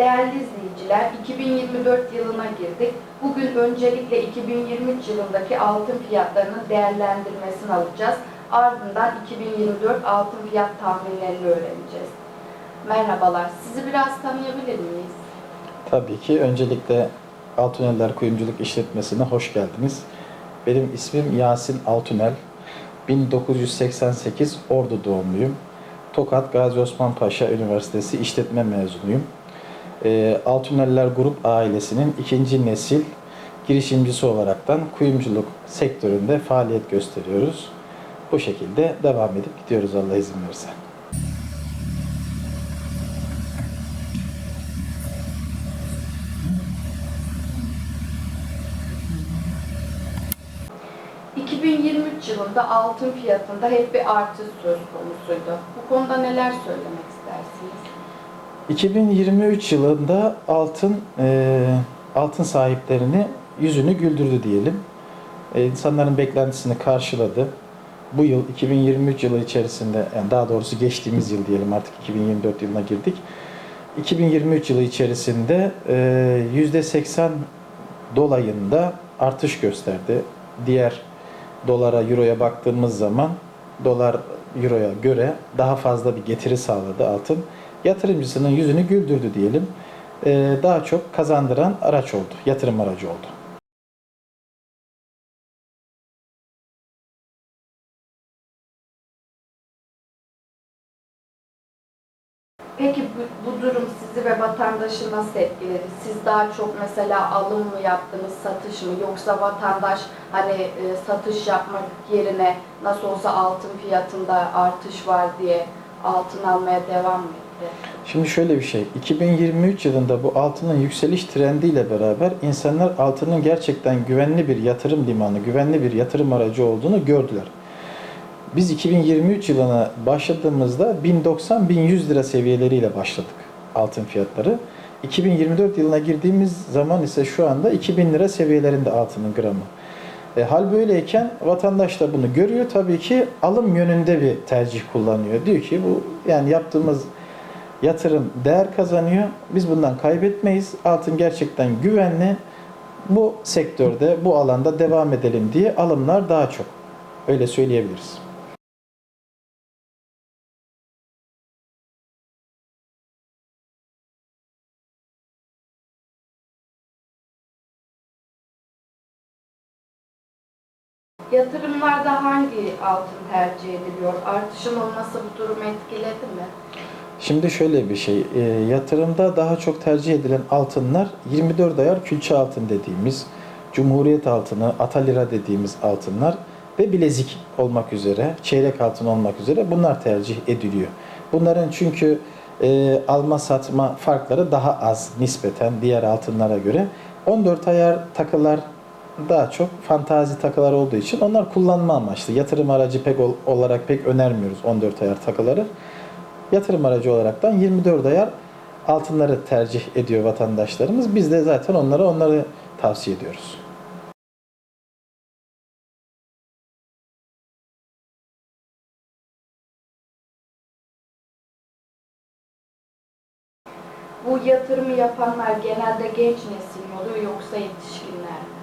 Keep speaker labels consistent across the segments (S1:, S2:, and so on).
S1: Değerli izleyiciler, 2024 yılına girdik. Bugün öncelikle 2023 yılındaki altın fiyatlarının değerlendirmesini alacağız. Ardından 2024 altın fiyat tahminlerini öğreneceğiz. Merhabalar, sizi biraz tanıyabilir miyiz?
S2: Tabii ki. Öncelikle Altuneller Kuyumculuk İşletmesi'ne hoş geldiniz. Benim ismim Yasin Altunel. 1988 Ordu doğumluyum. Tokat Gazi Osman Paşa Üniversitesi İşletme mezunuyum. Ee, Altuneller Grup ailesinin ikinci nesil girişimcisi olaraktan kuyumculuk sektöründe faaliyet gösteriyoruz. Bu şekilde devam edip gidiyoruz Allah izin verirse.
S1: Hı. 2023 yılında altın fiyatında hep bir artış söz konusuydu. Bu konuda neler söylemek istersiniz?
S2: 2023 yılında altın e, altın sahiplerini yüzünü güldürdü diyelim. E, insanların beklentisini karşıladı. Bu yıl 2023 yılı içerisinde yani daha doğrusu geçtiğimiz yıl diyelim artık 2024 yılına girdik. 2023 yılı içerisinde e, %80 dolayında artış gösterdi. Diğer dolara, euroya baktığımız zaman dolar euroya göre daha fazla bir getiri sağladı altın. Yatırımcısının yüzünü güldürdü diyelim. Ee, daha çok kazandıran araç oldu, yatırım aracı oldu.
S1: Peki bu, bu durum sizi ve vatandaşı nasıl etkiledi? Siz daha çok mesela alım mı yaptınız, satış mı? Yoksa vatandaş hani e, satış yapmak yerine nasıl olsa altın fiyatında artış var diye altın almaya devam mı etti?
S2: Şimdi şöyle bir şey, 2023 yılında bu altının yükseliş trendiyle beraber insanlar altının gerçekten güvenli bir yatırım limanı, güvenli bir yatırım aracı olduğunu gördüler. Biz 2023 yılına başladığımızda 1090-1100 lira seviyeleriyle başladık altın fiyatları. 2024 yılına girdiğimiz zaman ise şu anda 2000 lira seviyelerinde altının gramı. E, hal böyleyken vatandaş da bunu görüyor. Tabii ki alım yönünde bir tercih kullanıyor. Diyor ki bu yani yaptığımız yatırım değer kazanıyor. Biz bundan kaybetmeyiz. Altın gerçekten güvenli. Bu sektörde, bu alanda devam edelim diye alımlar daha çok. Öyle söyleyebiliriz.
S1: Yatırımlarda hangi altın tercih ediliyor? Artışın olması bu durumu etkiledi mi?
S2: Şimdi şöyle bir şey, e, yatırımda daha çok tercih edilen altınlar 24 ayar külçe altın dediğimiz, Cumhuriyet altını, Atalira dediğimiz altınlar ve bilezik olmak üzere, çeyrek altın olmak üzere bunlar tercih ediliyor. Bunların çünkü e, alma satma farkları daha az nispeten diğer altınlara göre. 14 ayar takılar daha çok fantazi takılar olduğu için onlar kullanma amaçlı. Yatırım aracı pek ol- olarak pek önermiyoruz 14 ayar takıları. Yatırım aracı olaraktan 24 ayar altınları tercih ediyor vatandaşlarımız. Biz de zaten onlara onları tavsiye ediyoruz.
S1: Bu yatırımı yapanlar genelde genç nesil mi oluyor yoksa yetişkinler mi?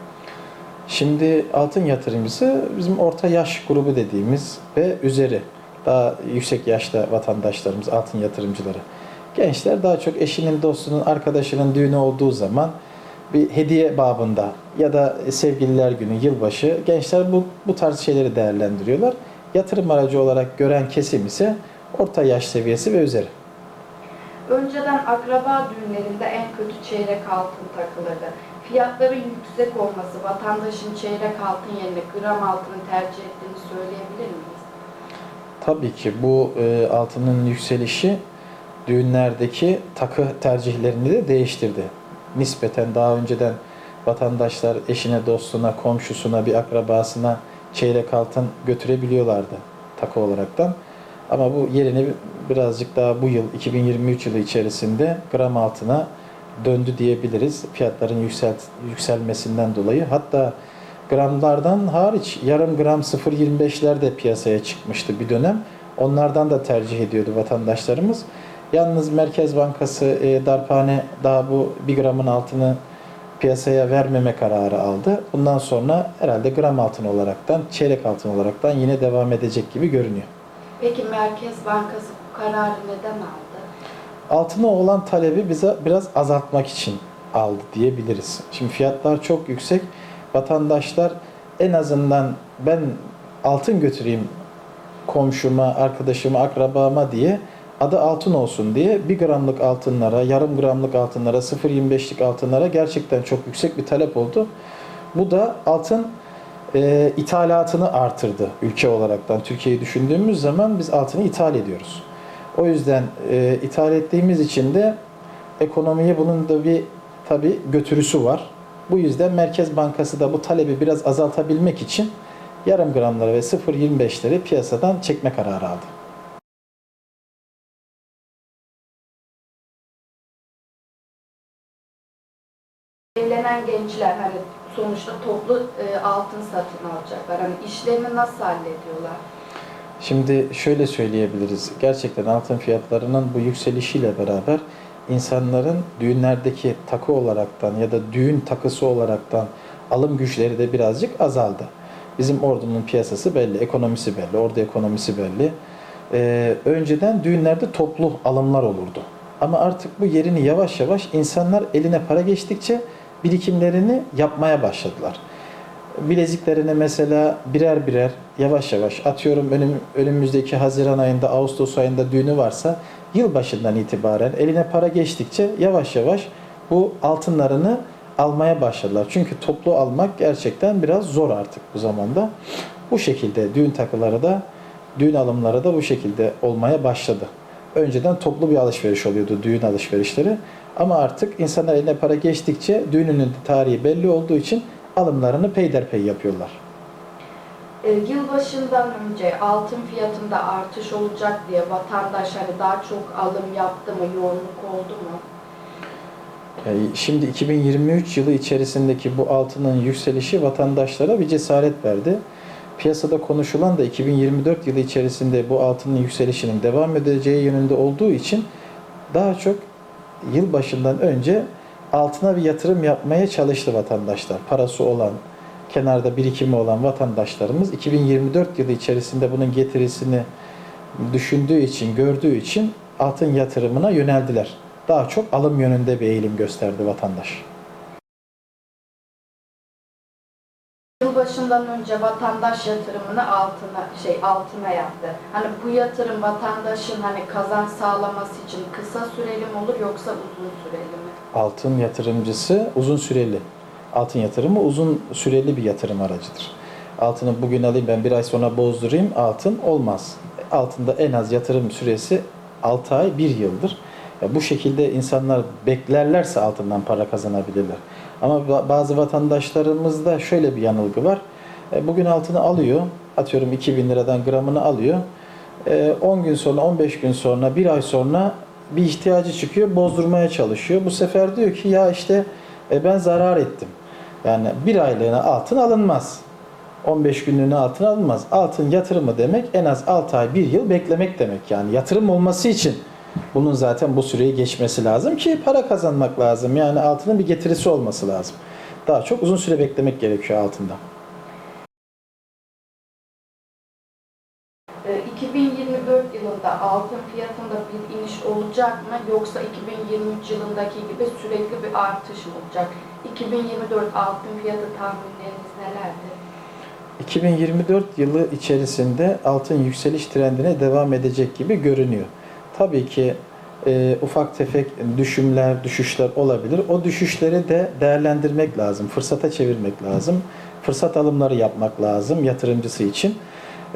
S2: Şimdi altın yatırımcısı bizim orta yaş grubu dediğimiz ve üzeri daha yüksek yaşta vatandaşlarımız, altın yatırımcıları. Gençler daha çok eşinin, dostunun, arkadaşının düğünü olduğu zaman bir hediye babında ya da sevgililer günü, yılbaşı gençler bu, bu tarz şeyleri değerlendiriyorlar. Yatırım aracı olarak gören kesim ise orta yaş seviyesi ve üzeri.
S1: Önceden akraba düğünlerinde en kötü çeyrek altın takılırdı. Fiyatların yüksek olması vatandaşın çeyrek altın yerine gram altını tercih ettiğini söyleyebilir miyiz?
S2: Tabii ki bu e, altının yükselişi düğünlerdeki takı tercihlerini de değiştirdi. Nispeten daha önceden vatandaşlar eşine, dostuna, komşusuna, bir akrabasına çeyrek altın götürebiliyorlardı takı olaraktan. Ama bu yerini birazcık daha bu yıl 2023 yılı içerisinde gram altına döndü diyebiliriz. Fiyatların yüksel, yükselmesinden dolayı. Hatta gramlardan hariç yarım gram 0.25'ler de piyasaya çıkmıştı bir dönem. Onlardan da tercih ediyordu vatandaşlarımız. Yalnız Merkez Bankası e, darphane daha bu 1 gramın altını piyasaya vermeme kararı aldı. Bundan sonra herhalde gram altın olaraktan, çeyrek altın olaraktan yine devam edecek gibi görünüyor.
S1: Peki Merkez Bankası bu kararı neden aldı?
S2: Altına olan talebi bize biraz azaltmak için aldı diyebiliriz. Şimdi fiyatlar çok yüksek. Vatandaşlar en azından ben altın götüreyim komşuma, arkadaşıma, akrabama diye adı altın olsun diye 1 gramlık altınlara, yarım gramlık altınlara, 0.25'lik altınlara gerçekten çok yüksek bir talep oldu. Bu da altın e, ithalatını artırdı ülke olaraktan. Türkiye'yi düşündüğümüz zaman biz altını ithal ediyoruz. O yüzden e, ithal ettiğimiz için de ekonomiye bunun da bir tabi götürüsü var. Bu yüzden Merkez Bankası da bu talebi biraz azaltabilmek için yarım gramları ve 0.25'leri piyasadan çekme kararı aldı.
S1: Evlenen gençler hani sonuçta toplu e, altın satın alacaklar. Hani işlerini nasıl hallediyorlar?
S2: Şimdi şöyle söyleyebiliriz. Gerçekten altın fiyatlarının bu yükselişiyle beraber insanların düğünlerdeki takı olaraktan ya da düğün takısı olaraktan alım güçleri de birazcık azaldı. Bizim ordunun piyasası belli, ekonomisi belli, ordu ekonomisi belli. Ee, önceden düğünlerde toplu alımlar olurdu. Ama artık bu yerini yavaş yavaş insanlar eline para geçtikçe birikimlerini yapmaya başladılar bileziklerine mesela birer birer yavaş yavaş atıyorum önüm, önümüzdeki Haziran ayında Ağustos ayında düğünü varsa yılbaşından itibaren eline para geçtikçe yavaş yavaş bu altınlarını almaya başladılar. Çünkü toplu almak gerçekten biraz zor artık bu zamanda. Bu şekilde düğün takıları da düğün alımları da bu şekilde olmaya başladı. Önceden toplu bir alışveriş oluyordu düğün alışverişleri. Ama artık insanlar eline para geçtikçe düğününün tarihi belli olduğu için alımlarını peyderpey yapıyorlar.
S1: E, yılbaşından önce altın fiyatında artış olacak diye vatandaş hani daha çok alım yaptı mı, yoğunluk oldu mu?
S2: Şimdi 2023 yılı içerisindeki bu altının yükselişi vatandaşlara bir cesaret verdi. Piyasada konuşulan da 2024 yılı içerisinde bu altının yükselişinin devam edeceği yönünde olduğu için daha çok yılbaşından önce altına bir yatırım yapmaya çalıştı vatandaşlar. Parası olan, kenarda birikimi olan vatandaşlarımız 2024 yılı içerisinde bunun getirisini düşündüğü için, gördüğü için altın yatırımına yöneldiler. Daha çok alım yönünde bir eğilim gösterdi vatandaş.
S1: Yılbaşından önce vatandaş yatırımını altına şey altına yaptı. Hani bu yatırım vatandaşın hani kazanç sağlaması için kısa süreli mi olur yoksa uzun süreli mi?
S2: Altın yatırımcısı uzun süreli. Altın yatırımı uzun süreli bir yatırım aracıdır. Altını bugün alayım ben bir ay sonra bozdurayım altın olmaz. Altında en az yatırım süresi 6 ay 1 yıldır. Ya bu şekilde insanlar beklerlerse altından para kazanabilirler. Ama ba- bazı vatandaşlarımızda şöyle bir yanılgı var. E, Bugün altını alıyor, atıyorum 2000 liradan gramını alıyor. E, 10 gün sonra, 15 gün sonra, bir ay sonra bir ihtiyacı çıkıyor, bozdurmaya çalışıyor. Bu sefer diyor ki ya işte e, ben zarar ettim. Yani bir aylığına altın alınmaz. 15 günlüğüne altın alınmaz. Altın yatırımı demek en az 6 ay, 1 yıl beklemek demek. Yani yatırım olması için bunun zaten bu süreyi geçmesi lazım ki para kazanmak lazım. Yani altının bir getirisi olması lazım. Daha çok uzun süre beklemek gerekiyor altında.
S1: E, 2024 yılında altın fiyatında bir iniş olacak mı yoksa 2023 yılındaki gibi sürekli bir artış mı olacak? 2024 altın fiyatı tahminleriniz nelerdir?
S2: 2024 yılı içerisinde altın yükseliş trendine devam edecek gibi görünüyor. Tabii ki e, ufak tefek düşümler, düşüşler olabilir. O düşüşleri de değerlendirmek lazım, fırsata çevirmek lazım. Fırsat alımları yapmak lazım yatırımcısı için.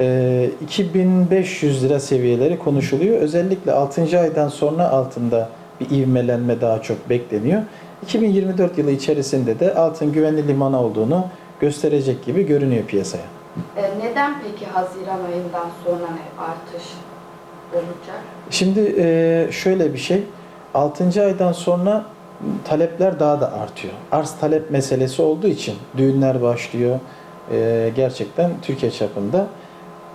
S2: E, 2500 lira seviyeleri konuşuluyor. Özellikle 6. aydan sonra altında bir ivmelenme daha çok bekleniyor. 2024 yılı içerisinde de altın güvenli limana olduğunu gösterecek gibi görünüyor piyasaya.
S1: E, neden peki Haziran ayından sonra artış olacak?
S2: Şimdi e, şöyle bir şey, 6. aydan sonra talepler daha da artıyor. Arz talep meselesi olduğu için düğünler başlıyor. E, gerçekten Türkiye çapında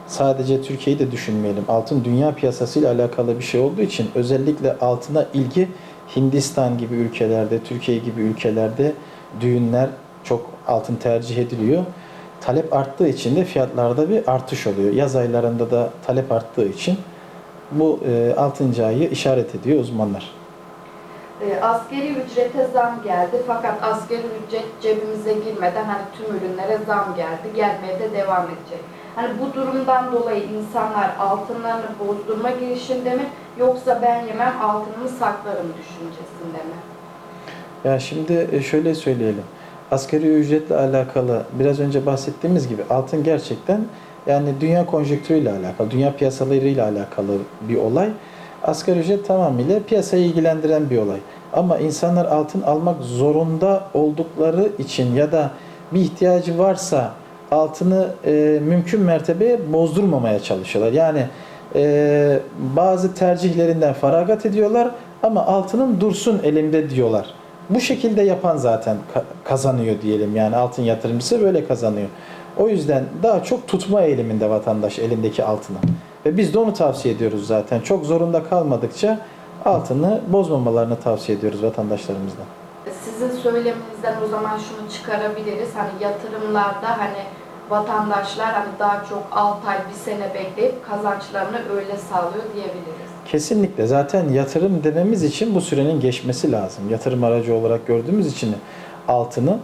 S2: sadece Türkiye'yi de düşünmeyelim. Altın dünya piyasasıyla alakalı bir şey olduğu için özellikle altına ilgi Hindistan gibi ülkelerde, Türkiye gibi ülkelerde düğünler çok altın tercih ediliyor. Talep arttığı için de fiyatlarda bir artış oluyor. Yaz aylarında da talep arttığı için bu e, 6. ayı işaret ediyor uzmanlar.
S1: E, Askeri ücrete zam geldi fakat askeri ücret cebimize girmeden hani tüm ürünlere zam geldi. Gelmeye de devam edecek. Hani bu durumdan dolayı insanlar altınlarını bozdurma girişinde mi yoksa ben yemem altınımı saklarım düşüncesinde mi?
S2: Ya şimdi e, şöyle söyleyelim. Asgari ücretle alakalı biraz önce bahsettiğimiz gibi altın gerçekten yani dünya konjonktürüyle alakalı, dünya piyasalarıyla alakalı bir olay. Asgari ücret tamamıyla piyasayı ilgilendiren bir olay. Ama insanlar altın almak zorunda oldukları için ya da bir ihtiyacı varsa altını e, mümkün mertebe bozdurmamaya çalışıyorlar. Yani e, bazı tercihlerinden feragat ediyorlar ama altının dursun elimde diyorlar. Bu şekilde yapan zaten ka- kazanıyor diyelim. Yani altın yatırımcısı böyle kazanıyor. O yüzden daha çok tutma eğiliminde vatandaş elindeki altını. Ve biz de onu tavsiye ediyoruz zaten. Çok zorunda kalmadıkça altını bozmamalarını tavsiye ediyoruz vatandaşlarımızdan.
S1: Sizin söyleminizden o zaman şunu çıkarabiliriz. Hani yatırımlarda hani vatandaşlar hani daha çok 6 ay, bir sene bekleyip kazançlarını öyle sağlıyor diyebiliriz.
S2: Kesinlikle. Zaten yatırım dememiz için bu sürenin geçmesi lazım. Yatırım aracı olarak gördüğümüz için altını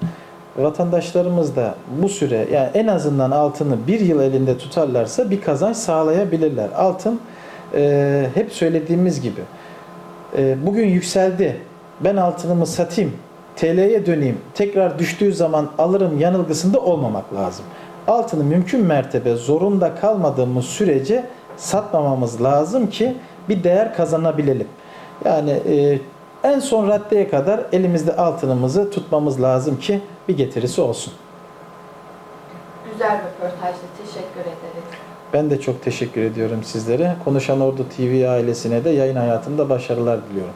S2: vatandaşlarımız da bu süre yani en azından altını bir yıl elinde tutarlarsa bir kazanç sağlayabilirler. Altın e, hep söylediğimiz gibi e, bugün yükseldi. Ben altınımı satayım, TL'ye döneyim, tekrar düştüğü zaman alırım yanılgısında olmamak lazım. Altını mümkün mertebe zorunda kalmadığımız sürece satmamamız lazım ki bir değer kazanabilelim. Yani e, en son raddeye kadar elimizde altınımızı tutmamız lazım ki bir getirisi olsun.
S1: Güzel röportajdı. Teşekkür ederiz.
S2: Ben de çok teşekkür ediyorum sizlere. Konuşan Ordu TV ailesine de yayın hayatında başarılar diliyorum.